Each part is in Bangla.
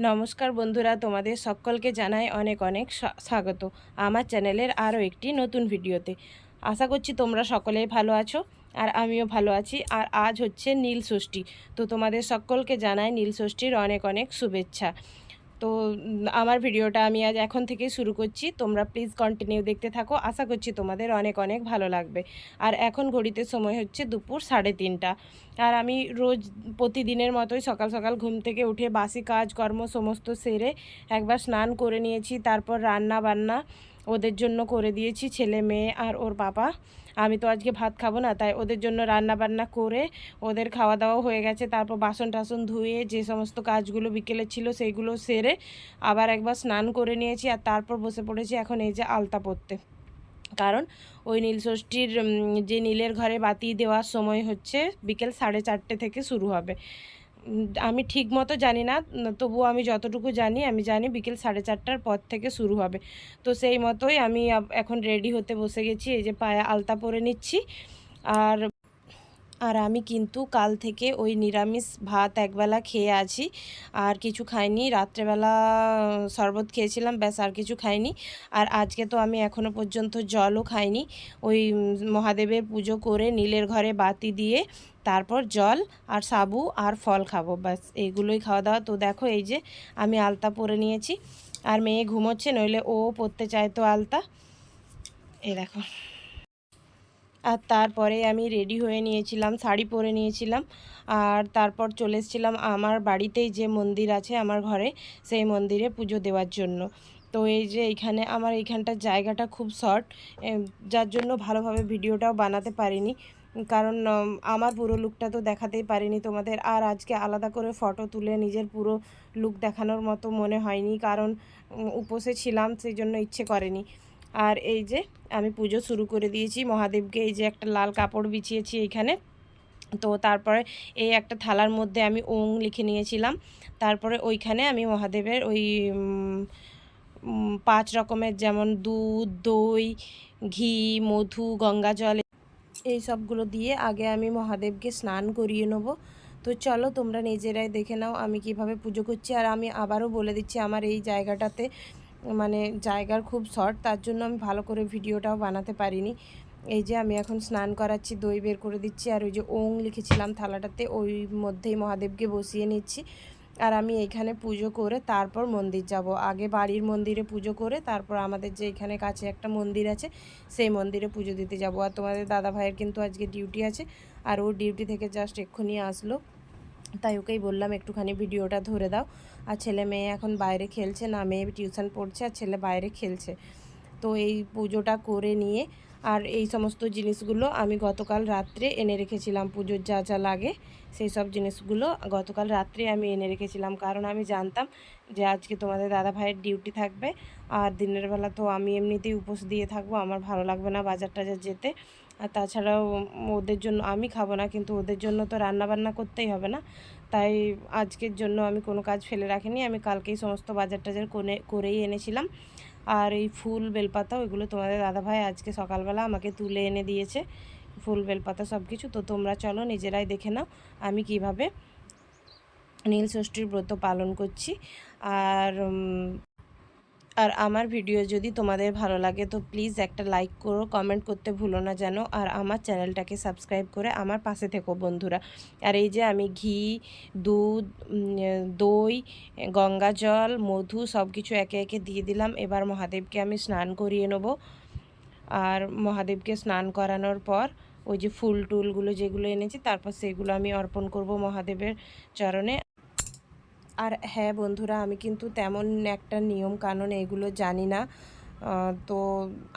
নমস্কার বন্ধুরা, তোমাদের সকলকে জানাই অনেক অনেক স্বা- স্বাগত। আমার চ্যানেলের আরও একটি নতুন ভিডিওতে। আশা করছি তোমরা সকলেই ভালো আছো আর আমিও ভালো আছি। আর আজ হচ্ছে নীল ষষ্ঠী। তো তোমাদের সকলকে জানাই নীল ষষ্ঠীর অনেক অনেক শুভেচ্ছা। তো আমার ভিডিওটা আমি আজ এখন থেকে শুরু করছি। তোমরা প্লিজ কন্টিনিউ দেখতে থাকো। আশা করছি তোমাদের অনেক অনেক ভালো লাগবে। আর এখন ঘড়িতে সময় হচ্ছে দুপুর সাড়ে তিনটা। আর আমি রোজ প্রতিদিনের মতোই সকাল সকাল ঘুম থেকে উঠে বাসি কাজকর্ম সমস্ত সেরে একবার স্নান করে নিয়েছি, তারপর রান্না বান্না ওদের জন্য করে দিয়েছি, ছেলে মেয়ে আর ওর বাবা। আমি তো আজকে ভাত খাব না, তাই ওদের জন্য রান্না বান্না করে ওদের খাওয়া দাওয়া হয়ে গেছে। তারপর বাসন টাসন ধুয়ে যে সমস্ত কাজগুলো বিকেলে ছিল সেইগুলো সেরে আবার একবার স্নান করে নিয়েছি আর তারপর বসে পড়েছি এখন এই যে আলতা পরতে। কারণ ওই নীলষষ্ঠীর যে নীলের ঘরে বাতি দেওয়ার সময় হচ্ছে বিকেল সাড়ে চারটে থেকে শুরু হবে। আমি ঠিক মতো জানি না, তবুও আমি যতটুকু জানি, আমি জানি বিকেল সাড়ে চারটার পর থেকে শুরু হবে। তো সেই মতোই আমি এখন রেডি হতে বসে গেছি, এই যে পায়ে আলতা পরে নিচ্ছি। আর আর আমি কিন্তু কাল থেকে ওই নিরামিষ ভাত একবেলা খেয়ে আছি। আর কিছু খাইনি, রাত্রেবেলা শরবত খেয়েছিলাম, ব্যাস আর কিছু খাইনি। আর আজকে তো আমি এখনও পর্যন্ত জলও খাইনি। ওই মহাদেবের পুজো করে নীলের ঘরে বাতি দিয়ে তারপর জল আর সাবু আর ফল খাব, ব্যাস এইগুলোই খাওয়া দাওয়া। তো দেখো এই যে আমি আলতা পরে নিয়েছি। আর মেয়ে ঘুমোচ্ছে, নইলে ও পরতে চায় তো আলতা। এই দেখো। আর তারপরে আমি রেডি হয়ে নিয়েছিলাম, শাড়ি পরে নিয়েছিলাম। আর তারপর চলে এসেছিলাম আমার বাড়িতেই যে মন্দির আছে আমার ঘরে, সেই মন্দিরে পুজো দেওয়ার জন্য। তো এই যে এইখানে আমার এইখানটার জায়গাটা খুব শর্ট যার জন্য ভালোভাবে ভিডিওটাও বানাতে পারিনি। কারণ আমার পুরো লুকটা তো দেখাতেই পারিনি তোমাদের। আর আজকে আলাদা করে ফটো তুলে নিজের পুরো লুক দেখানোর মতো মনে হয়নি। কারণ উপোসে ছিলাম, সেই জন্য ইচ্ছে করেনি। আর এই যে আমি পুজো শুরু করে দিয়েছি। মহাদেবকে এই যে একটা লাল কাপড় বিছিয়েছি এইখানে তো তারপরে এই একটা থালার মধ্যে আমি ওং লিখে নিয়েছিলাম। তারপরে ওইখানে আমি মহাদেবের ওই পাঁচ রকমের যেমন দুধ, দই, ঘি, মধু, গঙ্গা জল এই সবগুলো দিয়ে আগে আমি মহাদেবকে স্নান করিয়ে নেব। তো চলো তোমরা নিজেরাই দেখে নাও আমি কীভাবে পুজো করছি। আর আমি আবারও বলে দিচ্ছি আমার এই জায়গাটাতে মানে জায়গার খুব শর্ট, তার জন্য আমি ভালো করে ভিডিওটাও বানাতে পারিনি। এই যে আমি এখন স্নান করাচ্ছি, দই বের করে দিচ্ছি, আর ওই যে ওং লিখেছিলাম থালাটাতে, ওই মধ্যেই মহাদেবকে বসিয়ে নিচ্ছি। আর আমি এইখানে পুজো করে তারপর মন্দির যাব। আগে বাড়ির মন্দিরে পুজো করে তারপর আমাদের যে এখানে কাছে একটা মন্দির আছে, সেই মন্দিরে পুজো দিতে যাব। আর তোমাদের দাদা ভাইয়ের কিন্তু আজকে ডিউটি আছে, আর ও ডিউটি থেকে জাস্ট এক্ষুনি আসলো। তাই ওকেই বললাম, একটুখানি ভিডিওটা ধরে দাও। আর ছেলে মেয়ে এখন বাইরে খেলছে না মেয়ে টিউশন পড়ছে আর ছেলে বাইরে খেলছে। তো এই পুজোটা করে নিয়ে আর এই সমস্ত জিনিসগুলো আমি গতকাল রাত্রে এনে রেখেছিলাম। পুজোর যা যা লাগে সেই সব জিনিসগুলো গতকাল রাত্রে আমি এনে রেখেছিলাম। কারণ আমি জানতাম যে আজকে তোমাদের দাদা ভাইয়ের ডিউটি থাকবে আর দিনের বেলা তো আমি এমনিতেই উপোস দিয়ে থাকব, আমার ভালো লাগবে না বাজার টাজার যেতে। আর তাছাড়াও ওদের জন্য আমি খাব না, কিন্তু ওদের জন্য তো রান্না বান্না করতেই হবে না। তাই আজকের জন্য আমি কোনো কাজ ফেলে রাখিনি। আমি কালকেই সমস্ত বাজার টাজার করে করেই এনেছিলাম। আর এই ফুল বেলপাতা ওইগুলো তোমাদের দাদাভাই আজকে সকালবেলা আমাকে তুলে এনে দিয়েছে। ফুল বেলপাতা সব কিছু তো তোমরা চলো নিজেরাই দেখে নাও আমি কীভাবে নীল ষষ্ঠীর ব্রত পালন করছি। আর আর আমার ভিডিও যদি তোমাদের ভালো লাগে, তো প্লিজ একটা লাইক করো কমেন্ট করতে ভুলো না যেন। আর আমার চ্যানেলটাকে সাবস্ক্রাইব করে আমার পাশে থেকো বন্ধুরা। আর এই যে আমি ঘি, দুধ দই, গঙ্গা জল, মধু সব কিছু একে একে দিয়ে দিলাম। এবার মহাদেবকে আমি স্নান করিয়ে নেব। আর মহাদেবকে স্নান করানোর পর ওই যে ফুল টুলগুলো যেগুলো এনেছি, তারপর সেগুলো আমি অর্পণ করব মহাদেবের চরণে। আর হ্যাঁ বন্ধুরা, আমি কিন্তু তেমন একটা নিয়ম কানুন এগুলো জানি না। তো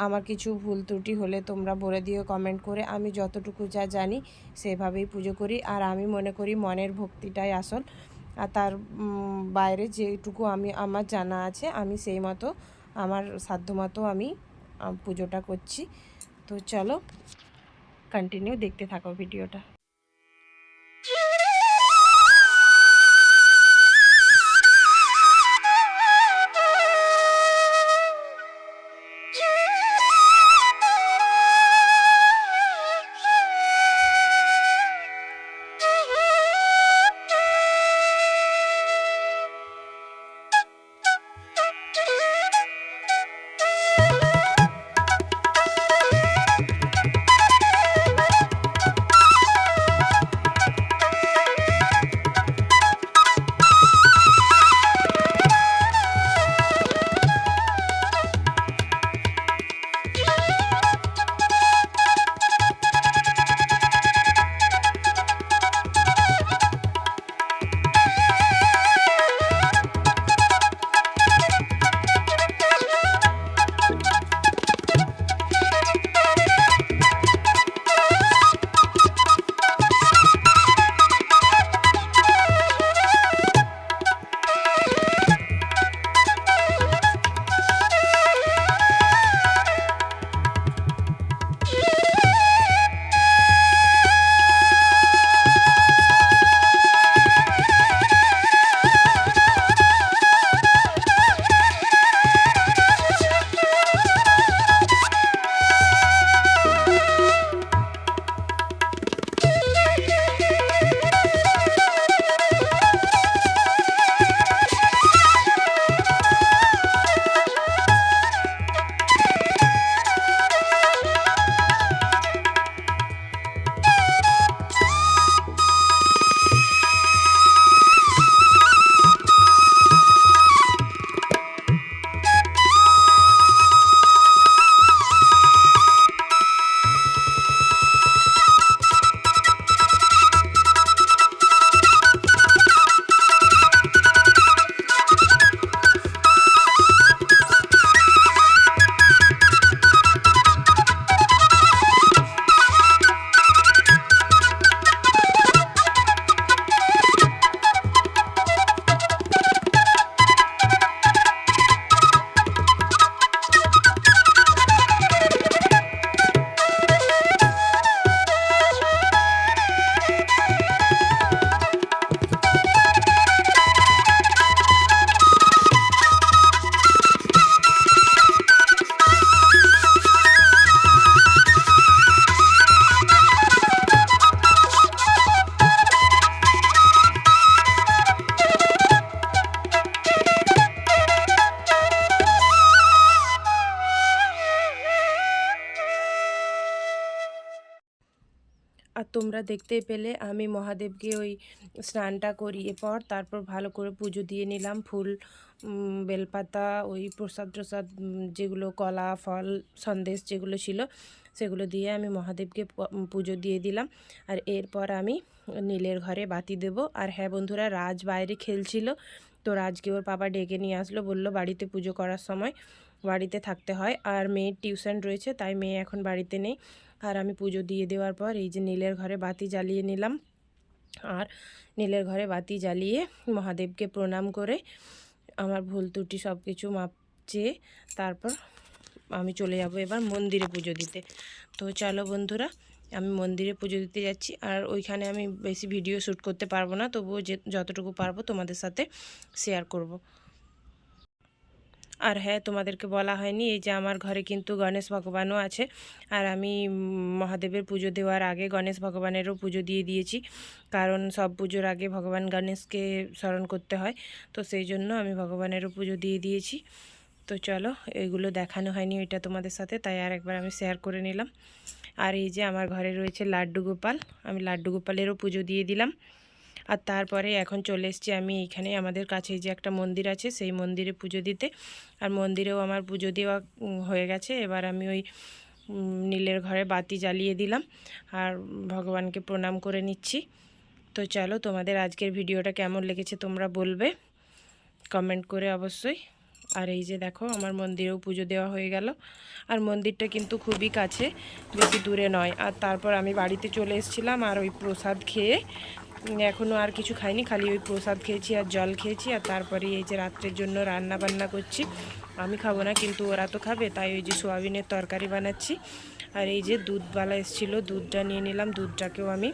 আমার কিছু ভুল ত্রুটি হলে তোমরা বলে দিও কমেন্ট করে। আমি যতটুকু যা জানি সেভাবেই পুজো করি। আর আমি মনে করি মনের ভক্তিটাই আসল। আর তার বাইরে যেটুকু আমি, আমার জানা আছে, আমি সেই মতো, আমার সাধ্য মতো আমি পুজোটা করছি। তো চলো কন্টিনিউ দেখতে থাকো ভিডিওটা তোমরা দেখতেই পেলে আমি মহাদেবকে ওই স্নানটা করিয়ে পর তারপর ভালো করে পুজো দিয়ে নিলাম। ফুল বেলপাতা, ওই প্রসাদ প্রসাদ যেগুলো কলা, ফল, সন্দেশ যেগুলো ছিল সেগুলো দিয়ে আমি মহাদেবকে পুজো দিয়ে দিলাম। আর এরপর আমি নীলের ঘরে বাতি দেব। আর হ্যাঁ বন্ধুরা, রাজ বাইরে খেলছিল, তো রাজকে ওর বাবা ডেকে নিয়ে আসলো, বলল বাড়িতে পুজো করার সময় বাড়িতে থাকতে হয়। আর মেয়ের টিউশন রয়েছে, তাই মেয়ে এখন বাড়িতে নেই। আর আমি পুজো দিয়ে দেওয়ার পর এই যে নীলের ঘরে বাতি জ্বালিয়ে নিলাম। আর নীলের ঘরে বাতি জ্বালিয়ে মহাদেবকে প্রণাম করে আমার ভুল ত্রুটি সব কিছু মাপ চেয়ে তারপর আমি চলে যাব এবার মন্দিরে পুজো দিতে। তো চলো বন্ধুরা, আমি মন্দিরে পুজো দিতে যাচ্ছি। আর ওইখানে আমি বেশি ভিডিও শ্যুট করতে পারব না, তবুও যে যতটুকু পারব তোমাদের সাথে শেয়ার করব। আর হ্যাঁ তোমাদেরকে বলা হয়নি, এই যে আমার ঘরে কিন্তু গণেশ ভগবানও আছে। আর আমি মহাদেবের পুজো দেওয়ার আগে গণেশ ভগবানেরও পুজো দিয়ে দিয়েছি, কারণ সব পুজোর আগে ভগবান গণেশকে স্মরণ করতে হয়। তো সেই জন্য আমি ভগবানেরও পুজো দিয়ে দিয়েছি। তো চলো, এগুলো দেখানো হয়নি ওইটা তোমাদের সাথে, তাই আর একবার আমি শেয়ার করে নিলাম। আর এই যে আমার ঘরে রয়েছে লাড্ডু গোপাল, আমি লাড্ডু গোপালেরও পুজো দিয়ে দিলাম। আর তারপরে এখন চলে এসেছি আমি এইখানে। আমাদের কাছে যে একটা মন্দির আছে, সেই মন্দিরে পুজো দিতে। আর মন্দিরেও আমার পুজো দেওয়া হয়ে গেছে। এবার আমি ওই নীলের ঘরে বাতি জ্বালিয়ে দিলাম। আর ভগবানকে প্রণাম করে নিচ্ছি। তো চলো, তোমাদের আজকের ভিডিওটা কেমন লেগেছে তোমরা বলবে। কমেন্ট করে অবশ্যই। আর এই যে দেখো, আমার মন্দিরেও পুজো দেওয়া হয়ে গেল। আর মন্দিরটা কিন্তু খুবই কাছে, বেশি দূরে নয়। আর তারপর আমি বাড়িতে চলে এসেছিলাম আর ওই প্রসাদ খেয়ে এখনও আর কিছু খাইনি খালি ওই প্রসাদ খেয়েছি আর জল খেয়েছি আর তারপরে এই যে রাত্রের জন্য রান্না বান্না করছি। আমি খাব না কিন্তু ওরা তো খাবে, তাই ওই যে সোয়াবিনের তরকারি বানাচ্ছি। আর এই যে দুধওয়ালা এসেছিল, দুধটা নিয়ে নিলাম, দুধটাকেও আমি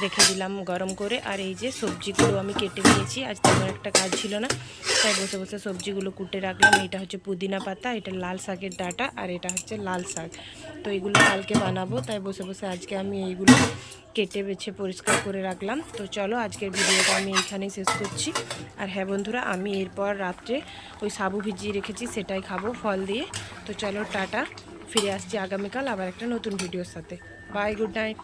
রেখে দিলাম গরম করে। আর এই যে সবজিগুলো আমি কেটে নিয়েছি। আজ তেমন একটা কাজ ছিল না। তাই বসে বসে সবজিগুলো কুটে রাখলাম। এটা হচ্ছে পুদিনা পাতা, এটা লাল শাকের ডাটা, আর এটা হচ্ছে লাল শাক। তো এগুলো কালকে বানাবো। তাই বসে বসে আজকে আমি এইগুলো কেটে, বেছে, পরিষ্কার করে রাখলাম। তো চলো আজকের ভিডিওটা আমি এইখানেই শেষ করছি। আর হ্যাঁ বন্ধুরা, আমি এরপর রাত্রে ওই সাবু ভিজিয়ে রেখেছি, সেটাই খাব ফল দিয়ে। তো চলো টাটা, ফিরে আসছি আগামীকাল আবার একটা নতুন ভিডিওর সাথে। Bye, good night.